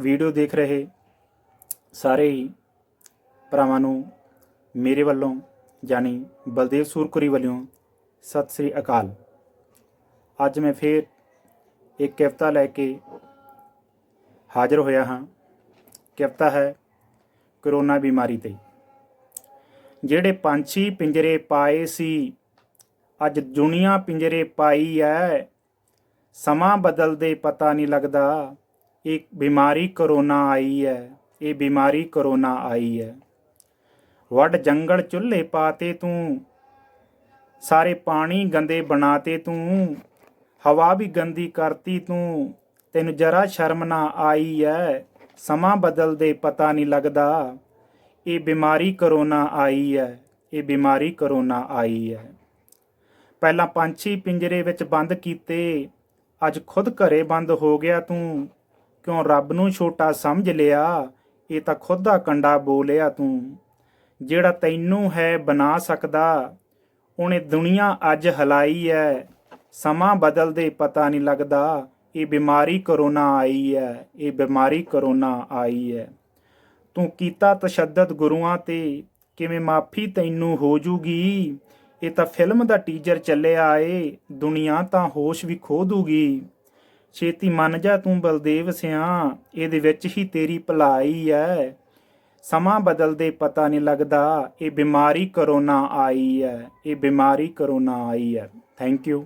Video ਦੇਖ ਰਹੇ ਸਾਰੇ ਹੀ ਭਰਾਵਾਂ ਨੂੰ ਮੇਰੇ ਵੱਲੋਂ, ਯਾਨੀ ਬਲਦੇਵ ਸੂਰਕੁਰੀ ਵੱਲੋਂ ਸਤਿ ਸ੍ਰੀ ਅਕਾਲ। ਅੱਜ ਮੈਂ ਫੇਰ ਇੱਕ ਕਵਿਤਾ ਲੈ ਕੇ ਹਾਜ਼ਰ ਹੋਇਆ ਹਾਂ। ਕਵਿਤਾ ਹੈ ਕਰੋਨਾ ਬਿਮਾਰੀ ਤੇ। ਜਿਹੜੇ ਪੰਛੀ ਪਿੰਜਰੇ ਪਾਏ ਸੀ, ਅੱਜ ਦੁਨੀਆ ਪਿੰਜਰੇ ਪਾਈ ਐ। ਸਮਾਂ ਬਦਲਦੇ ਪਤਾ ਨਹੀਂ ਲੱਗਦਾ। ਇਹ ਬਿਮਾਰੀ ਕਰੋਨਾ ਆਈ ਹੈ, ਇਹ ਬਿਮਾਰੀ ਕਰੋਨਾ ਆਈ ਹੈ। ਵੱਡ ਜੰਗਲ ਚੁੱਲ੍ਹੇ ਪਾਤੇ ਤੂੰ, ਸਾਰੇ ਪਾਣੀ ਗੰਦੇ ਬਣਾਤੇ ਤੂੰ, ਹਵਾ ਵੀ ਗੰਦੀ ਕਰਤੀ ਤੂੰ, ਤੈਨੂੰ ਜਰਾ ਸ਼ਰਮ ਨਾ ਆਈ ਐ ਸਮਾਂ ਬਦਲਦੇ ਪਤਾ ਨਹੀਂ ਲੱਗਦਾ, ਇਹ ਬਿਮਾਰੀ ਕਰੋਨਾ ਆਈ ਹੈ, ਇਹ ਬਿਮਾਰੀ ਕਰੋਨਾ ਆਈ ਹੈ। ਪਹਿਲਾਂ ਪੰਛੀ ਪਿੰਜਰੇ ਵਿੱਚ ਬੰਦ ਕੀਤੇ, ਅੱਜ ਖੁਦ ਘਰੇ ਬੰਦ ਹੋ ਗਿਆ ਤੂੰ ਕਿਉਂ ਰੱਬ ਨੂੰ ਛੋਟਾ ਸਮਝ ਲਿਆ? ਇਹ ਤਾਂ ਖੁਦ ਦਾ ਕੰਡਾ ਬੋਲਿਆ ਤੂੰ। ਜਿਹੜਾ ਤੈਨੂੰ ਹੈ ਬਣਾ ਸਕਦਾ, ਉਹਨੇ ਦੁਨੀਆ ਅੱਜ ਹਲਾਈ ਹੈ ਸਮਾਂ ਬਦਲਦੇ ਪਤਾ ਨਹੀਂ ਲੱਗਦਾ, ਇਹ ਬਿਮਾਰੀ ਕਰੋਨਾ ਆਈ ਹੈ ਇਹ ਬਿਮਾਰੀ ਕਰੋਨਾ ਆਈ ਹੈ ਤੂੰ ਕੀਤਾ ਤਸ਼ੱਦਦ ਗੁਰੂਆਂ ਤੇ, ਕਿਵੇਂ ਮਾਫੀ ਤੈਨੂੰ ਹੋ ਜੂਗੀ? ਇਹ ਤਾਂ ਫਿਲਮ ਦਾ ਟੀਜ਼ਰ ਚੱਲਿਆ ਏ, ਦੁਨੀਆ ਤਾਂ ਹੋਸ਼ ਵੀ ਖੋ ਦੂਗੀ। ਛੇਤੀ ਮੰਨ ਜਾ ਤੂੰ ਬਲਦੇਵ ਸਿਆ, ਇਹਦੇ ਵਿੱਚ ਹੀ ਤੇਰੀ ਭਲਾਈ ਐ। ਸਮਾਂ ਬਦਲਦੇ ਪਤਾ ਨਹੀਂ ਲੱਗਦਾ, ਇਹ ਬਿਮਾਰੀ ਕਰੋਨਾ ਆਈ ਹੈ ਇਹ ਬਿਮਾਰੀ ਕਰੋਨਾ ਆਈ ਹੈ ਥੈਂਕ ਯੂ